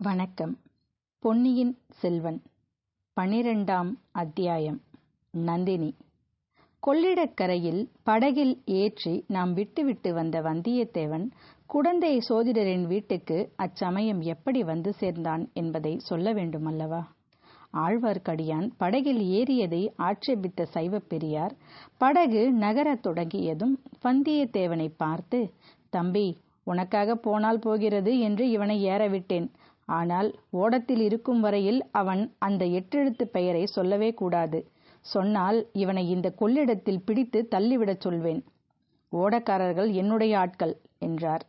வணக்கம். பொன்னியின் செல்வன் பனிரெண்டாம் அத்தியாயம் நந்தினி. கொள்ளிடக்கரையில் படகில் ஏற்றி நாம் விட்டுவிட்டு வந்த வந்தியத்தேவன் குடந்தை சோதிடரின் வீட்டுக்கு அச்சமயம் எப்படி வந்து சேர்ந்தான் என்பதை சொல்ல வேண்டுமல்லவா? ஆழ்வார்க்கடியான் படகில் ஏறியதை ஆட்சேபித்த சைவப் பெரியார் படகு நகரத் தொடங்கியதும் வந்தியத்தேவனை பார்த்து தம்பி உனக்காக போனால் போகிறது என்று இவனை ஏறவிட்டேன் ஆனால் ஓடத்தில் இருக்கும் வரையில் அவன் அந்த எட்டெழுத்து பெயரை சொல்லவே கூடாது. சொன்னால் இவனை இந்த கொள்ளிடத்தில் பிடித்து தள்ளிவிடச் சொல்வேன். ஓடக்காரர்கள் என்னுடைய ஆட்கள் என்றார்.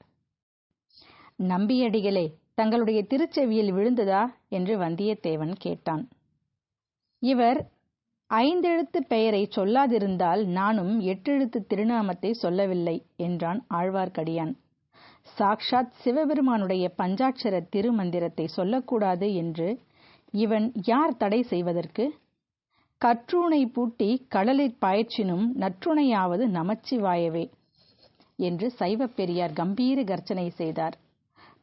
நம்பியடிகளே தங்களுடைய திருச்செவியில் விழுந்ததா? என்று வந்தியத்தேவன் கேட்டான். இவர் ஐந்தெழுத்து பெயரை சொல்லாதிருந்தால் நானும் எட்டெழுத்து திருநாமத்தை சொல்லவில்லை என்றான் ஆழ்வார்க்கடியான். சாக்ஷாத் சிவபெருமானுடைய பஞ்சாட்சர திருமந்திரத்தை சொல்லக்கூடாது என்று இவன் யார் தடை செய்வதற்கு? கற்றுணை பூட்டி கடலிற் பாய்ச்சினும் நற்றுணையாவது நமச்சிவாயவே என்று சைவப்பெரியார் கம்பீர கர்ச்சனை செய்தார்.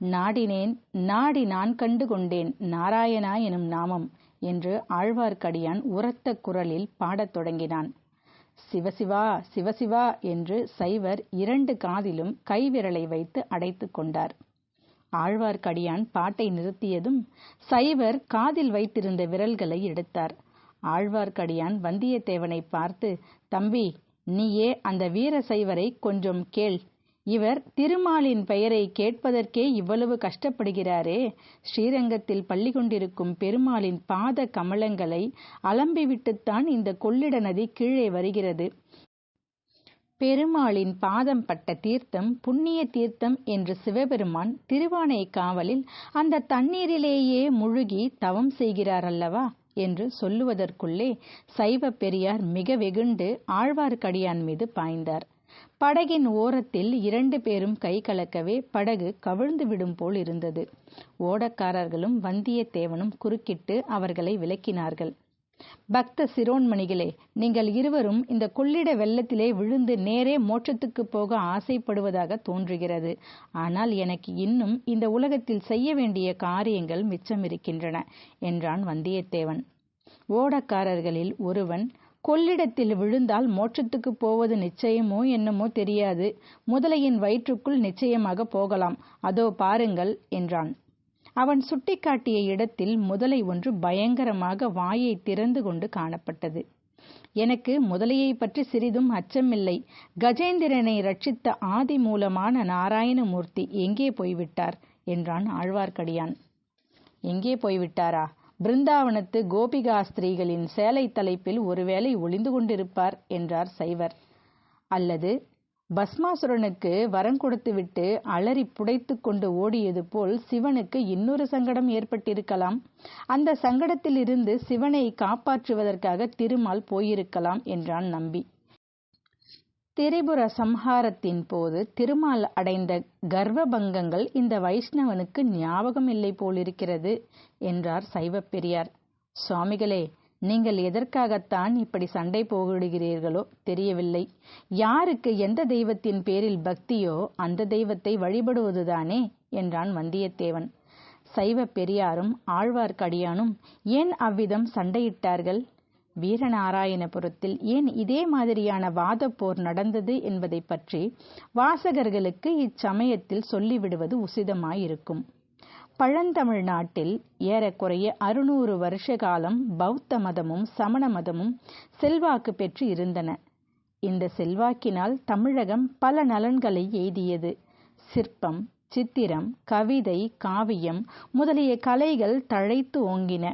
நாடினேன் நாடி நான் கண்டு கொண்டேன் நாராயணா எனும் நாமம் என்று ஆழ்வார்க்கடியான் உரத்த குரலில் பாடத் தொடங்கினான். சிவசிவா சிவசிவா என்று சைவர் இரண்டு காதிலும் கைவிரலை வைத்து அடைத்து கொண்டார். ஆழ்வார்க்கடியான் பாட்டை நிறுத்தியதும் சைவர் காதில் வைத்திருந்த விரல்களை எடுத்தார். ஆழ்வார்க்கடியான் வந்தியத்தேவனை பார்த்து தம்பி நீயே அந்த வீர சைவரை கொஞ்சம் கேள். இவர் திருமாலின் பெயரை கேட்பதற்கே இவ்வளவு கஷ்டப்படுகிறாரே. ஸ்ரீரங்கத்தில் பள்ளி கொண்டிருக்கும் பெருமாளின் பாத கமலங்களை அலம்பிவிட்டுத்தான் இந்த கொள்ளிட நதி கீழே வருகிறது. பெருமாளின் பாதம் பட்ட தீர்த்தம் புண்ணிய தீர்த்தம் என்று சிவபெருமான் திருவானை காவலில் அந்த தண்ணீரிலேயே முழுகி தவம் செய்கிறார் அல்லவா என்று சொல்லுவதற்குள்ளே சைவ பெரியார் மிக வெகுண்டு ஆழ்வார்க்கடியான் மீது பாய்ந்தார். படகின் ஓரத்தில் இரண்டு பேரும் கை கலக்கவே படகு கவிழ்ந்து விடும் போல் இருந்தது. ஓடக்காரர்களும் வந்தியத்தேவனும் குறுக்கிட்டு அவர்களை விலக்கினார்கள் பக்த சிரோன்மணிகளே நீங்கள் இருவரும் இந்த கொள்ளிட வெள்ளத்திலே விழுந்து நேரே மோட்சத்துக்கு போக ஆசைப்படுவதாக தோன்றுகிறது. ஆனால் எனக்கு இன்னும் இந்த உலகத்தில் செய்ய வேண்டிய காரியங்கள் மிச்சமிருக்கின்றன என்றான் வந்தியத்தேவன். ஓடக்காரர்களில் ஒருவன் கொள்ளிடத்தில் விழுந்தால் மோட்சத்துக்கு போவது நிச்சயமோ என்னமோ தெரியாது. முதலையின் வயிற்றுக்குள் நிச்சயமாக போகலாம். அதோ பாருங்கள் என்றான். அவன் சுட்டிக்காட்டிய இடத்தில் முதலை ஒன்று பயங்கரமாக வாயை திறந்து கொண்டு காணப்பட்டது. எனக்கு முதலையை பற்றி சிறிதும் அச்சமில்லை. கஜேந்திரனை ரட்சித்த ஆதி மூலமான நாராயணமூர்த்தி எங்கே போய்விட்டார்? என்றான் ஆழ்வார்க்கடியான். எங்கே போய்விட்டாரா? பிருந்தாவனத்து கோபிகா ஸ்திரீகளின் சேலை தலைப்பில் ஒருவேளை ஒளிந்து கொண்டிருப்பார் என்றார் சைவர். அல்லது பஸ்மாசுரனுக்கு வரம் கொடுத்துவிட்டு அலறி புடைத்து கொண்டு ஓடியது போல் சிவனுக்கு இன்னொரு சங்கடம் ஏற்பட்டிருக்கலாம். அந்த சங்கடத்திலிருந்து சிவனை காப்பாற்றுவதற்காக திருமால் போயிருக்கலாம் என்றான் நம்பி. திரிபுர சம்ஹாரத்தின் போது திருமால் அடைந்த கர்வபங்கங்கள் இந்த வைஷ்ணவனுக்கு ஞாபகம் இல்லை போலிருக்கிறது என்றார் சைவப் பெரியார். சுவாமிகளே நீங்கள் எதற்காகத்தான் இப்படி சண்டை போடுகிறீர்களோ தெரியவில்லை. யாருக்கு எந்த தெய்வத்தின் பேரில் பக்தியோ அந்த தெய்வத்தை வழிபடுவதுதானே என்றான் வந்தியத்தேவன். சைவ பெரியாரும் ஆழ்வார்க்கடியானும் ஏன் அவ்விதம் சண்டையிட்டார்கள்? வீரநாராயணபுரத்தில் ஏன் இதே மாதிரியான வாதப்போர் நடந்தது என்பதை பற்றி வாசகர்களுக்கு இச்சமயத்தில் சொல்லிவிடுவது உசிதமாயிருக்கும். பழந்தமிழ் நாட்டில் ஏறக்குறைய அறுநூறு வருஷ காலம் பௌத்த மதமும் சமண மதமும் செல்வாக்கு பெற்று இருந்தன. இந்த செல்வாக்கினால் தமிழகம் பல நலன்களை எய்தியது. சிற்பம் சித்திரம் கவிதை காவியம் முதலிய கலைகள் தழைத்து ஓங்கின.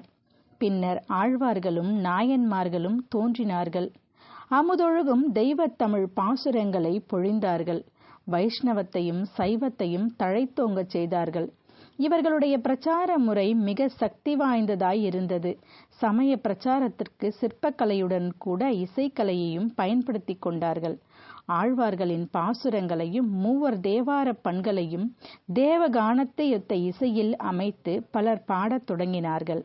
பின்னர் ஆழ்வார்களும் நாயன்மார்களும் தோன்றினார்கள். அமுதொழுகும் தெய்வத்தமிழ் பாசுரங்களை பொழிந்தார்கள். வைஷ்ணவத்தையும் சைவத்தையும் தழைத்தோங்கச் செய்தார்கள். இவர்களுடைய பிரச்சார முறை மிக சக்தி வாய்ந்ததாய் இருந்தது. சமய பிரச்சாரத்திற்கு சிற்பக்கலையுடன் கூட இசைக்கலையையும் பயன்படுத்தி கொண்டார்கள். ஆழ்வார்களின் பாசுரங்களையும் மூவர் தேவார பண்களையும் தேவகானத்தை ஒத்த இசையில் அமைத்து பலர் பாடத் தொடங்கினார்கள்.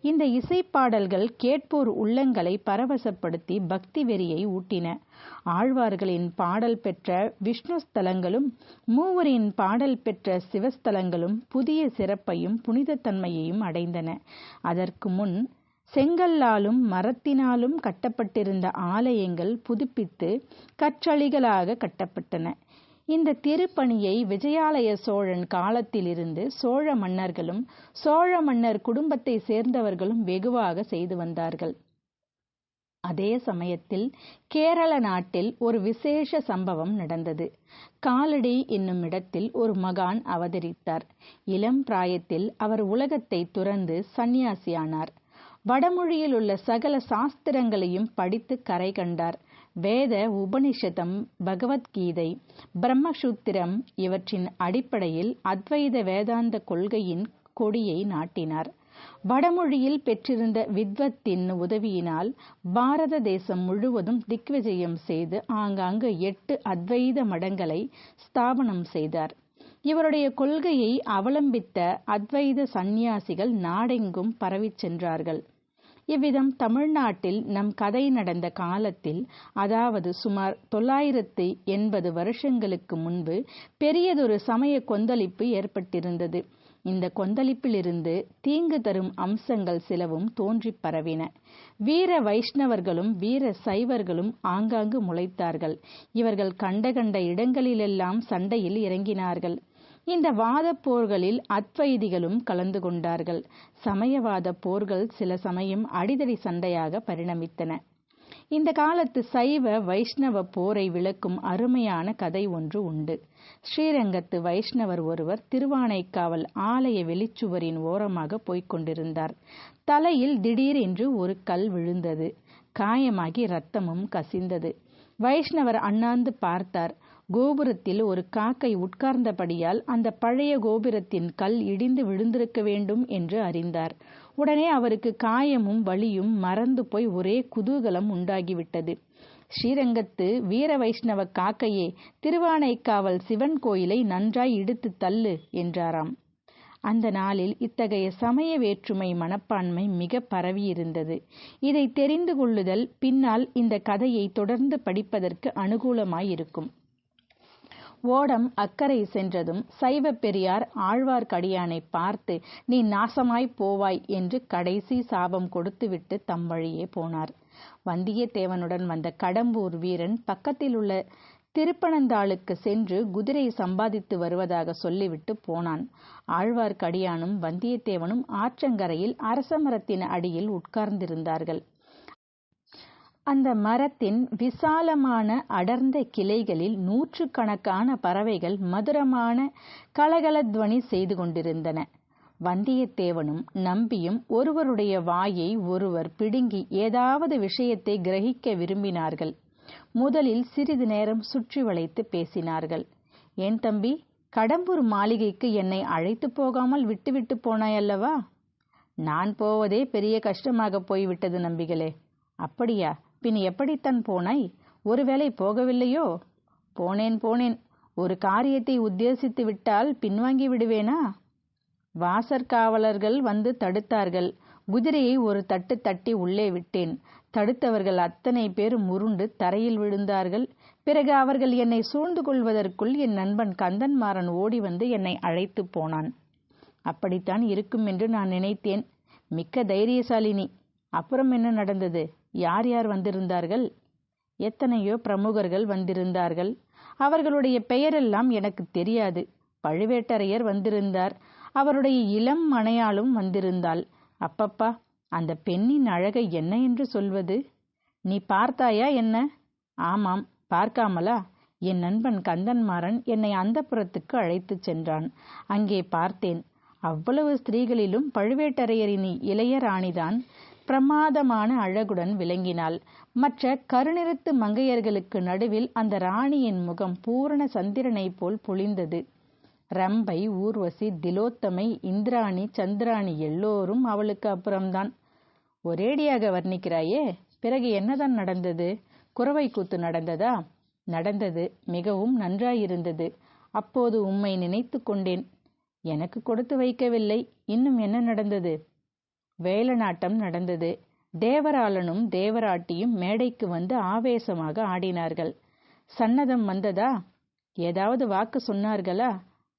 இந்த இசைப்பாடல்கள் கேட்போர் உள்ளங்களை பரவசப்படுத்தி பக்தி வெறியை ஊட்டின. ஆழ்வார்களின் பாடல் பெற்ற விஷ்ணு ஸ்தலங்களும் மூவரின் பாடல் பெற்ற சிவஸ்தலங்களும் புதிய சிறப்பையும் புனிதத்தன்மையையும் அடைந்தன. அதற்கு முன் செங்கல்லாலும் மரத்தினாலும் கட்டப்பட்டிருந்த ஆலயங்கள் புதுப்பித்து கற்றளிகளாக கட்டப்பட்டன. இந்த திருப்பணியை விஜயாலய சோழன் காலத்திலிருந்து சோழ மன்னர்களும் சோழ மன்னர் குடும்பத்தை சேர்ந்தவர்களும் வெகுவாக செய்து வந்தார்கள். அதே சமயத்தில் கேரள நாட்டில் ஒரு விசேஷ சம்பவம் நடந்தது. காலடி என்னும் இடத்தில் ஒரு மகான் அவதரித்தார். இளம் பிராயத்தில் அவர் உலகத்தை துறந்து சந்நியாசியானார். வடமொழியில் உள்ள சகல சாஸ்திரங்களையும் படித்து கரை கண்டார். வேத உபனிஷதம் பகவத்கீதை பிரம்மசூத்திரம் இவற்றின் அடிப்படையில் அத்வைத வேதாந்த கொள்கையின் கொடியை நாட்டினார். வடமொழியில் பெற்றிருந்த வித்வத்தின் உதவியினால் பாரத தேசம் முழுவதும் திக்விஜயம் செய்து ஆங்காங்கு எட்டு அத்வைத மடங்களை ஸ்தாபனம் செய்தார். இவருடைய கொள்கையை அவலம்பித்த அத்வைத சந்நியாசிகள் நாடெங்கும் பரவிச் சென்றார்கள். இவ்விதம் தமிழ்நாட்டில் நம் கதை நடந்த காலத்தில் அதாவது சுமார் தொள்ளாயிரத்து எண்பது வருஷங்களுக்கு முன்பு பெரியதொரு சமய கொந்தளிப்பு ஏற்பட்டிருந்தது. இந்த கொந்தளிப்பிலிருந்து தீங்கு தரும் அம்சங்கள் சிலவும் தோன்றி பரவின. வீர வைஷ்ணவர்களும் வீர சைவர்களும் ஆங்காங்கு முளைத்தார்கள். இவர்கள் கண்ட கண்ட இடங்களிலெல்லாம் சண்டையில் இறங்கினார்கள். இந்த வாத போர்களில் அத்வைதிகளும் கலந்து கொண்டார்கள். சமயவாத போர்கள் சில சமயம் அடிதடி சண்டையாக பரிணமித்தன. இந்த காலத்து சைவ வைஷ்ணவ போரை விளக்கும் அருமையான கதை ஒன்று உண்டு. ஸ்ரீரங்கத்து வைஷ்ணவர் ஒருவர் திருவானைக்காவல் ஆலய வெளிச்சுவரின் ஓரமாக போய்க் கொண்டிருந்தார். தலையில் திடீரென்று ஒரு கல் விழுந்தது. காயமாகி ரத்தமும் கசிந்தது. வைஷ்ணவர் அண்ணாந்து பார்த்தார். கோபுரத்தில் ஒரு காக்கை உட்கார்ந்தபடியால் அந்த பழைய கோபுரத்தின் கல் இடிந்து விழுந்திருக்க வேண்டும் என்று அறிந்தார். உடனே அவருக்கு காயமும் வலியும் மறந்து போய் ஒரே குதூகலம் உண்டாகிவிட்டது. ஸ்ரீரங்கத்து வீர வைஷ்ணவ காக்கையே திருவானைக்காவல் சிவன் கோயிலை நன்றாய் இடித்து தள்ளு என்றாராம். அந்த நாளில் இத்தகைய சமய வேற்றுமை மனப்பான்மை மிக பரவியிருந்தது. இதை தெரிந்து கொள்ளுதல் பின்னால் இந்த கதையை தொடர்ந்து படிப்பதற்கு அனுகூலமாயிருக்கும். ஓடம் அக்கறை சென்றதும் சைவ பெரியார் ஆழ்வார்க்கடியானை பார்த்து நீ நாசமாய் போவாய் என்று கடைசி சாபம் கொடுத்துவிட்டு தம் வழியே போனார். வந்தியத்தேவனுடன் வந்த கடம்பூர் வீரன் பக்கத்தில் உள்ள திருப்பனந்தாளுக்கு சென்று குதிரை சம்பாதித்து வருவதாக சொல்லிவிட்டு போனான். ஆழ்வார்க்கடியானும் வந்தியத்தேவனும் ஆற்றங்கரையில் அரசமரத்தின் அடியில் உட்கார்ந்திருந்தார்கள். அந்த மரத்தின் விசாலமான அடர்ந்த கிளைகளில் நூற்றுக்கணக்கான பறவைகள் மதுரமான கலகலத்வனி செய்து கொண்டிருந்தன. வந்தியத்தேவனும் நம்பியும் ஒருவருடைய வாயை ஒருவர் பிடுங்கி ஏதாவது விஷயத்தை கிரகிக்க விரும்பினார்கள். முதலில் சிறிது நேரம் சுற்றி வளைத்து பேசினார்கள். ஏன் தம்பி கடம்பூர் மாளிகைக்கு என்னை அழைத்து போகாமல் விட்டுவிட்டு போனாயல்லவா? நான் போவதே பெரிய கஷ்டமாக போய்விட்டது நம்பிகளே. அப்படியா? பின் எப்படித்தான் போனாய் ஒருவேளை போகவில்லையோ? போனேன் போனேன். ஒரு காரியத்தை உத்தேசித்து விட்டால் பின்வாங்கி விடுவேனா? வாசற்காவலர்கள் வந்து தடுத்தார்கள். குதிரையை ஒரு தட்டு தட்டி உள்ளே விட்டேன். தடுத்தவர்கள் அத்தனை பேர் முருண்டு தரையில் விழுந்தார்கள். பிறகு அவர்கள் என்னை சூழ்ந்து கொள்வதற்குள் என் நண்பன் கந்தன்மாறன் ஓடி வந்து என்னை அழைத்து போனான். அப்படித்தான் இருக்கும் என்று நான் நினைத்தேன். மிக்க தைரியசாலினி. அப்புறம் என்ன நடந்தது? யார் யார் வந்திருந்தார்கள்? எத்தனையோ பிரமுகர்கள் வந்திருந்தார்கள். அவர்களுடைய பெயரெல்லாம் எனக்கு தெரியாது. பழுவேட்டரையர் வந்திருந்தார். அவருடைய இளம் மனையாளும் வந்திருந்தாள். அப்பப்பா அந்த பெண்ணின் அழகை என்ன என்று சொல்வது? நீ பார்த்தாயா என்ன? ஆமாம் பார்க்காமலா? என் நண்பன் கந்தன்மாறன் என்னை அந்த புறத்துக்கு அழைத்துச் சென்றான். அங்கே பார்த்தேன். அவ்வளவு ஸ்திரீகளிலும் பழுவேட்டரையரின் இளைய ராணிதான். பிரமாதமான அழகுடன் விளங்கினாள். மற்ற கருநிறத்து மங்கையர்களுக்கு நடுவில் அந்த ராணியின் முகம் பூரண சந்திரனைப் போல் பொழிந்தது. ரம்பை ஊர்வசி திலோத்தமை இந்திராணி சந்திராணி எல்லோரும் அவளுக்கு அப்புறம்தான். ஒரேடியாக வர்ணிக்கிறாயே பிறகு என்னதான் நடந்தது? குறவை கூத்து நடந்ததா? நடந்தது மிகவும் நன்றாயிருந்தது. அப்போது உம்மை நினைத்து கொண்டேன். எனக்கு கொடுத்து வைக்கவில்லை இன்னும் என்ன நடந்தது? வேலநாட்டம் நடந்தது. தேவராளனும் தேவராட்டியும் மேடைக்கு வந்து ஆவேசமாக ஆடினார்கள். சன்னதம் வந்ததா? ஏதாவது வாக்கு சொன்னார்களா?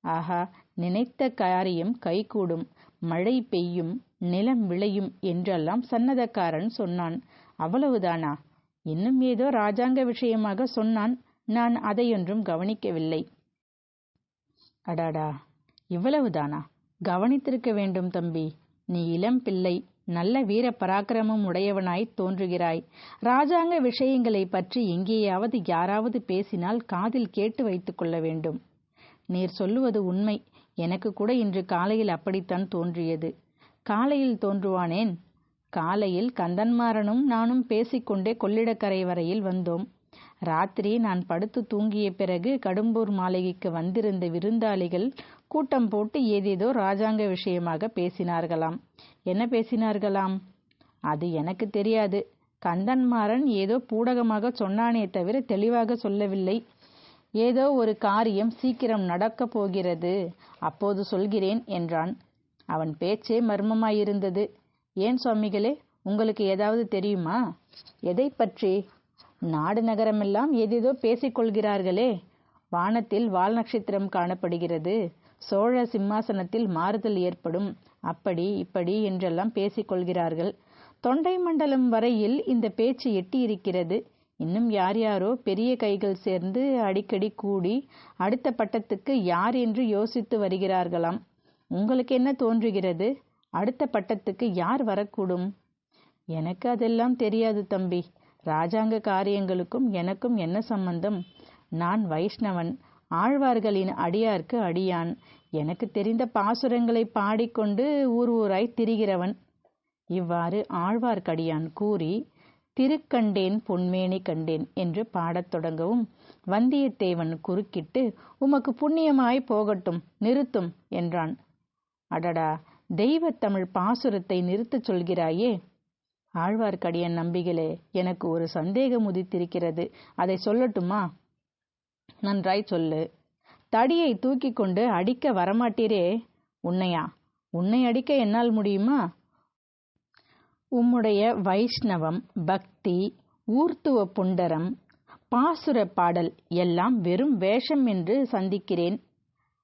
ஆஹா நினைத்த காரியம் கைகூடும். மழை பெய்யும் நிலம் விளையும் என்றெல்லாம் சன்னதக்காரன் சொன்னான். அவ்வளவுதானா? இன்னும் ஏதோ ராஜாங்க விஷயமாக சொன்னான். நான் அதையொன்றும் கவனிக்கவில்லை. அடாடா இவ்வளவுதானா? கவனித்திருக்க வேண்டும் தம்பி. நீ இளம் பிள்ளை நல்ல வீர பராக்கிரமம் உடையவனாய் தோன்றுகிறாய். ராஜாங்க விஷயங்களை பற்றி எங்கேயாவது யாராவது பேசினால் காதில் கேட்டு வைத்துக் கொள்ள வேண்டும். நீர் சொல்லுவது உண்மை. எனக்கு கூட இன்று காலையில் அப்படித்தான் தோன்றியது. காலையில் தோன்றுவானேன்? காலையில் கந்தன்மாறனும் நானும் பேசிக்கொண்டே கொள்ளிடக்கரை வரையில் வந்தோம். ராத்திரி நான் படுத்து தூங்கிய பிறகு கடும்பூர் மாளிகைக்கு வந்திருந்த விருந்தாளிகள் கூட்டம் போட்டு ஏதேதோ ராஜாங்க விஷயமாக பேசினார்களாம். என்ன பேசினார்களாம்? அது எனக்கு தெரியாது. கந்தன்மாறன் ஏதோ பூடகமாக சொன்னானே தவிர தெளிவாக சொல்லவில்லை. ஏதோ ஒரு காரியம் சீக்கிரம் நடக்கப் போகிறது. அப்போது சொல்கிறேன் என்றான். அவன் பேச்சே மர்மமாயிருந்தது. ஏன் சுவாமிகளே உங்களுக்கு ஏதாவது தெரியுமா? எதை பற்றி? நாடு நகரமெல்லாம் ஏதேதோ பேசிக்கொள்கிறார்களே. வானத்தில் வால் நட்சத்திரம் காணப்படுகிறது. சோழ சிம்மாசனத்தில் மாறுதல் ஏற்படும். அப்படி இப்படி என்றெல்லாம் பேசிக்கொள்கிறார்கள். தொண்டை மண்டலம் வரையில் இந்த பேச்சு எட்டியிருக்கிறது. இன்னும் யார் யாரோ பெரிய கைகள் சேர்ந்து அடிக்கடி கூடி அடுத்த பட்டத்துக்கு யார் என்று யோசித்து வருகிறார்களாம். உங்களுக்கு என்ன தோன்றுகிறது? அடுத்த பட்டத்துக்கு யார் வரக்கூடும்? எனக்கு அதெல்லாம் தெரியாது தம்பி. ராஜாங்க காரியங்களுக்கும் எனக்கும் என்ன சம்பந்தம்? நான் வைஷ்ணவன். ஆழ்வார்களின் அடியார்க்கு அடியான். எனக்கு தெரிந்த பாசுரங்களை பாடிக்கொண்டு ஊர் ஊராய் திரிகிறவன். இவ்வாறு ஆழ்வார்க்கடியான் கூறி திருக்கண்டேன் பொன்மேனி கண்டேன் என்று பாடத் தொடங்கவும் வந்தியத்தேவன் குறுக்கிட்டு உமக்கு புண்ணியமாய் போகட்டும் நிறுத்தும் என்றான். அடடா தெய்வத்தமிழ் பாசுரத்தை நிறுத்தச் சொல்கிறாயே! ஆழ்வார்க்கடியன் நம்பிகளே எனக்கு ஒரு சந்தேகம் உதித்திருக்கிறது. அதை சொல்லட்டுமா? நன்றாய் சொல்லு. தடியை தூக்கி கொண்டு அடிக்க வரமாட்டீரே. உன்னையா? உன்னை அடிக்க என்னால் முடியுமா? உம்முடைய வைஷ்ணவம் பக்தி ஊர்த்துவ புண்டரம் பாசுர பாடல் எல்லாம் வெறும் வேஷம் என்று சந்திக்கிறேன்.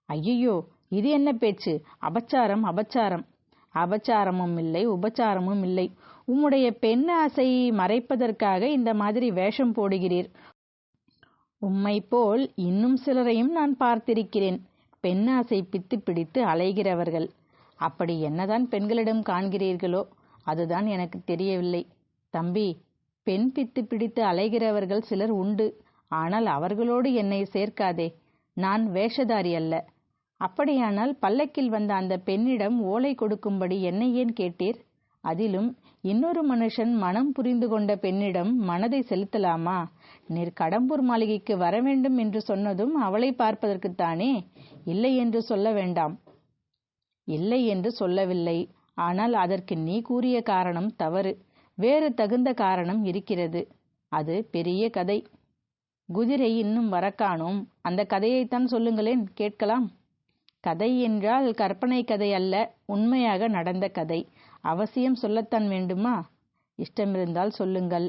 ஐயையோ இது என்ன பேச்சு? அபச்சாரம் அபச்சாரம். அபச்சாரமும் இல்லை உபச்சாரமும் இல்லை. உம்முடைய பெண் ஆசை மறைப்பதற்காக இந்த மாதிரி வேஷம் போடுகிறீர். உம்மை போல் இன்னும் சிலரையும் நான் பார்த்திருக்கிறேன். பெண் ஆசை பித்து பிடித்து அலைகிறவர்கள். அப்படி என்னதான் பெண்களிடம் காண்கிறீர்களோ அதுதான் எனக்கு தெரியவில்லை. தம்பி பெண் பித்து பிடித்து அலைகிறவர்கள் சிலர் உண்டு. ஆனால் அவர்களோடு என்னை சேர்க்காதே. நான் வேஷதாரி அல்ல. அப்படியானால் பல்லக்கில் வந்த அந்த பெண்ணிடம் ஓலை கொடுக்கும்படி என்னை ஏன் கேட்டீர்? அதிலும் இன்னொரு மனுஷன் மனம் புரிந்து கொண்ட பெண்ணிடம் மனதை செலுத்தலாமா? நீர் கடம்பூர் மாளிகைக்கு வர வேண்டும் என்று சொன்னதும் அவளை பார்ப்பதற்குத்தானே இல்லை என்று சொல்ல வேண்டாம். இல்லை என்று சொல்லவில்லை. ஆனால் அதற்கு நீ கூறிய காரணம் தவறு. வேறு தகுந்த காரணம் இருக்கிறது. அது பெரிய கதை. குதிரை இன்னும் வரக்கானோம் அந்த கதையைத்தான் சொல்லுங்களேன். கேட்கலாம். கதை என்றால் கற்பனை கதை அல்ல உண்மையாக நடந்த கதை. அவசியம் சொல்லத்தான் வேண்டுமா? இஷ்டமிருந்தால் சொல்லுங்கள்.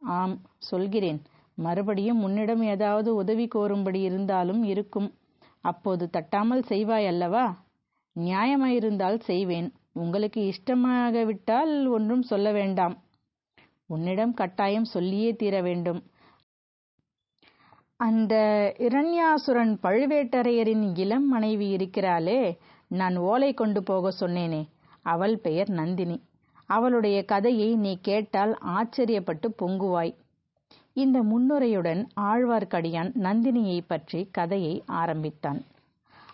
ஆம் சொல்கிறேன். மறுபடியும் உன்னிடம் ஏதாவது உதவி கோரும்படி இருந்தாலும் இருக்கும். அப்போது தட்டாமல் செய்வாய் அல்லவா? நியாயமாயிருந்தால் செய்வேன். உங்களுக்கு இஷ்டமாகவிட்டால் ஒன்றும் சொல்ல வேண்டாம். உன்னிடம் கட்டாயம் சொல்லியே தீர வேண்டும். அந்த இரண்யாசுரன் பழுவேட்டரையரின் இளம் மனைவி இருக்கிறாளே. நான் ஓலை கொண்டு போக சொன்னேனே. அவள் பெயர் நந்தினி. அவளுடைய கதையை நீ கேட்டால் ஆச்சரியப்பட்டு பொங்குவாய். இந்த முன்னுரையுடன் ஆழ்வார்க்கடியான் நந்தினியை பற்றி கதையை ஆரம்பித்தான்.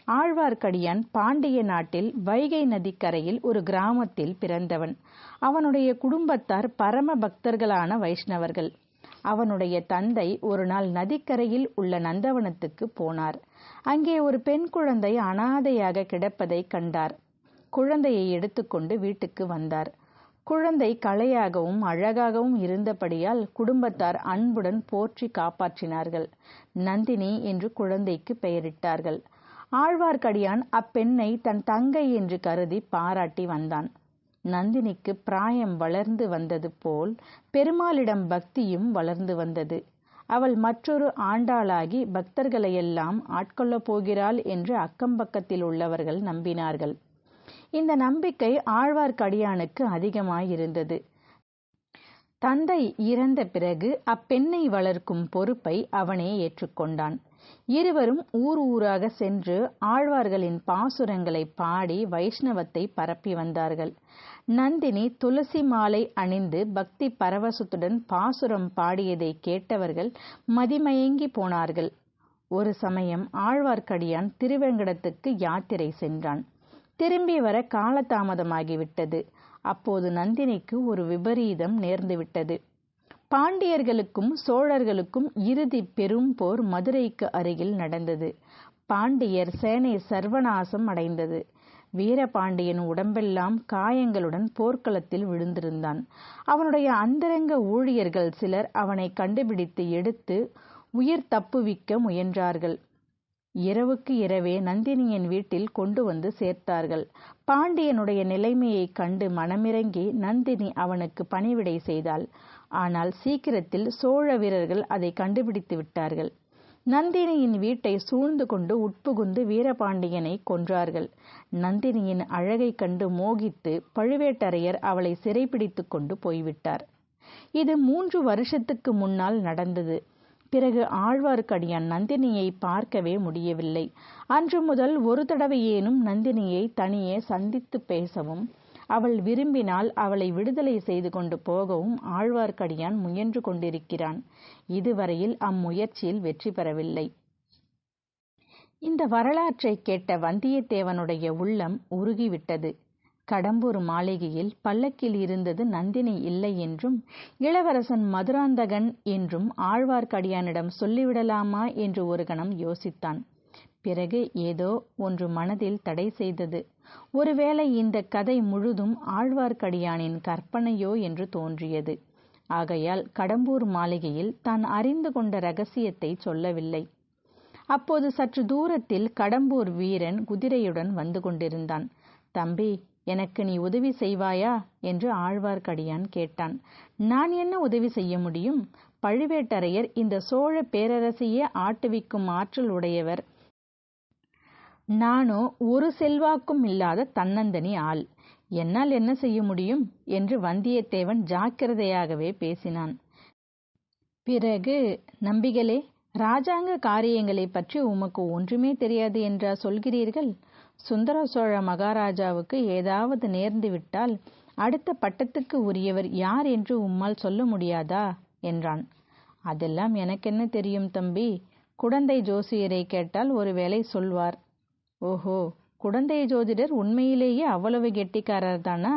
ஆழ்வார்க்கடியான் பாண்டிய நாட்டில் வைகை நதிக்கரையில் ஒரு கிராமத்தில் பிறந்தவன். அவனுடைய குடும்பத்தார் பரம பக்தர்களான வைஷ்ணவர்கள். அவனுடைய தந்தை ஒரு நாள் நதிக்கரையில் உள்ள நந்தவனத்துக்கு போனார். அங்கே ஒரு பெண் குழந்தை அனாதையாக கிடப்பதை கண்டார். குழந்தையை எடுத்துக்கொண்டு வீட்டுக்கு வந்தார். குழந்தை களையாகவும் அழகாகவும் இருந்தபடியால் குடும்பத்தார் அன்புடன் போற்றி காப்பாற்றினார்கள். நந்தினி என்று குழந்தைக்கு பெயரிட்டார்கள். ஆழ்வார்க்கடியான் அப்பெண்ணை தன் தங்கை என்று கருதி பாராட்டி வந்தான். நந்தினிக்கு பிராயம் வளர்ந்து வந்தது போல் பெருமாளிடம் பக்தியும் வளர்ந்து வந்தது. அவள் மற்றொரு ஆண்டாளாகி பக்தர்களையெல்லாம் ஆட்கொள்ளப் போகிறாள் என்று அக்கம்பக்கத்தில் உள்ளவர்கள் நம்பினார்கள். இந்த நம்பிக்கை ஆழ்வார்க்கடியானுக்கு அதிகமாயிருந்தது. தந்தை இறந்த பிறகு அப்பெண்ணை வளர்க்கும் பொறுப்பை அவனே ஏற்றுக்கொண்டான். இருவரும் ஊர் ஊராக சென்று ஆழ்வார்களின் பாசுரங்களை பாடி வைஷ்ணவத்தை பரப்பி வந்தார்கள். நந்தினி துளசி மாலை அணிந்து பக்தி பரவசத்துடன் பாசுரம் பாடியதை கேட்டவர்கள் மதிமயங்கி போனார்கள். ஒரு சமயம் ஆழ்வார்க்கடியான் திருவேங்கடத்துக்கு யாத்திரை சென்றான். திரும்பி வர காலதாமதமாகிவிட்டது. அப்போது நந்தினிக்கு ஒரு விபரீதம் நேர்ந்துவிட்டது. பாண்டியர்களுக்கும் சோழர்களுக்கும் இறுதி பெரும் போர் மதுரைக்கு அருகில் நடந்தது. பாண்டியர் சேனை சர்வநாசம் அடைந்தது. வீரபாண்டியன் உடம்பெல்லாம் காயங்களுடன் போர்க்களத்தில் விழுந்திருந்தான். அவனுடைய அந்தரங்க ஊழியர்கள் சிலர் அவனை கண்டுபிடித்து எடுத்து உயிர் தப்புவிக்க முயன்றார்கள். இரவுக்கு இரவே நந்தினியின் வீட்டில் கொண்டு வந்து சேர்த்தார்கள். பாண்டியனுடைய நிலைமையைக் கண்டு மனமிறங்கி நந்தினி அவனுக்கு பணிவிடை செய்தாள். ஆனால் சீக்கிரத்தில் சோழ வீரர்கள் அதை கண்டுபிடித்து விட்டார்கள். நந்தினியின் வீட்டை சூழ்ந்து கொண்டு உட்புகுந்து வீரபாண்டியனை கொன்றார்கள். நந்தினியின் அழகை கண்டு மோகித்து பழுவேட்டரையர் அவளை சிறைப்பிடித்து கொண்டு போய்விட்டார். இது மூன்று வருஷத்துக்கு முன்னால் நடந்தது. பிறகு ஆழ்வார்க்கடியான் நந்தினியை பார்க்கவே முடியவில்லை. அன்று முதல் ஒரு தடவையேனும் நந்தினியை தனியே சந்தித்து பேசவும் அவள் விரும்பினால் அவளை விடுதலை செய்து கொண்டு போகவும் ஆழ்வார்க்கடியான் முயன்று கொண்டிருக்கிறான். இதுவரையில் அம்முயற்சியில் வெற்றி பெறவில்லை. இந்த வரலாற்றை கேட்ட வந்தியத்தேவனுடைய உள்ளம் உருகிவிட்டது. கடம்பூர் மாளிகையில் பல்லக்கில் இருந்தது நந்தினி இல்லை என்றும் இளவரசன் மதுராந்தகன் என்றும் ஆழ்வார்க்கடியானிடம் சொல்லிவிடலாமா என்று ஒரு கணம் யோசித்தான். பிறகு ஏதோ ஒன்று மனதில் தடை செய்தது. ஒருவேளை இந்த கதை முழுதும் ஆழ்வார்க்கடியானின் கற்பனையோ என்று தோன்றியது. ஆகையால் கடம்பூர் மாளிகையில் தான் அறிந்து கொண்ட ரகசியத்தை சொல்லவில்லை. அப்போது சற்று தூரத்தில் கடம்பூர் வீரன் குதிரையுடன் வந்து கொண்டிருந்தான். தம்பி எனக்கு நீ உதவி செய்வாயா? என்று ஆழ்வார்க்கடியான் கேட்டான். நான் என்ன உதவி செய்ய முடியும்? பழுவேட்டரையர் இந்த சோழ பேரரசையே ஆட்டுவிக்கும் ஆற்றல் உடையவர். நானோ ஒரு செல்வாக்கும் இல்லாத தன்னந்தனி ஆள். என்னால் என்ன செய்ய முடியும்? என்று வந்தியத்தேவன் ஜாக்கிரதையாகவே பேசினான். பிறகு நம்பிகளே ராஜாங்க காரியங்களை பற்றி உமக்கு ஒன்றுமே தெரியாது என்றா சொல்கிறீர்கள்? சுந்தர சோழ மகாராஜாவுக்கு ஏதாவது நேர்ந்து விட்டால் அடுத்த பட்டத்துக்கு உரியவர் யார் என்று உம்மால் சொல்ல முடியாதா? என்றான். அதெல்லாம் எனக்கென்ன தெரியும் தம்பி? குடந்தை ஜோசியரை கேட்டால் ஒருவேளை சொல்வார். ஓஹோ குடந்தை ஜோதிடர் உண்மையிலேயே அவ்வளவு கெட்டிக்காரர் தானா?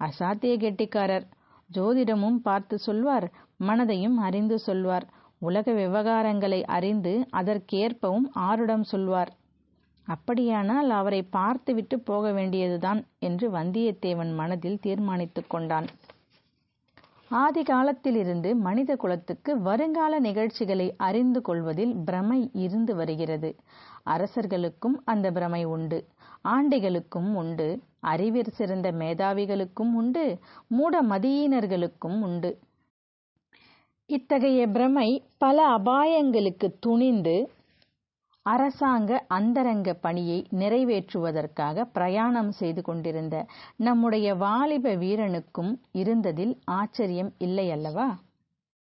அசாத்திய கெட்டிக்காரர். ஜோதிடமும் பார்த்து சொல்வார் மனதையும் அறிந்து சொல்வார். உலக விவகாரங்களை அறிந்து அதற்கேற்பவும் ஆருடம் சொல்வார். அப்படியானால் அவரை பார்த்துவிட்டு போக வேண்டியதுதான் என்று வந்தியத்தேவன் மனதில் தீர்மானித்துக் கொண்டான். ஆதி காலத்திலிருந்து மனித குலத்துக்கு வருங்கால நிகழ்ச்சிகளை அறிந்து கொள்வதில் பிரமை இருந்து வருகிறது. அரசர்களுக்கும் அந்த பிரமை உண்டு. ஆண்டிகளுக்கும் உண்டு. அறிவிற் சிறந்த மேதாவிகளுக்கும் உண்டு. மூட மதியினர்களுக்கும் உண்டு. இத்தகைய பிரமை பல அபாயங்களுக்கு துணிந்து அரசாங்க அந்தரங்க பணியை நிறைவேற்றுவதற்காக பிரயாணம் செய்து கொண்டிருந்த நம்முடைய வாலிப வீரனுக்கும் இருந்ததில் ஆச்சரியம் இல்லை அல்லவா?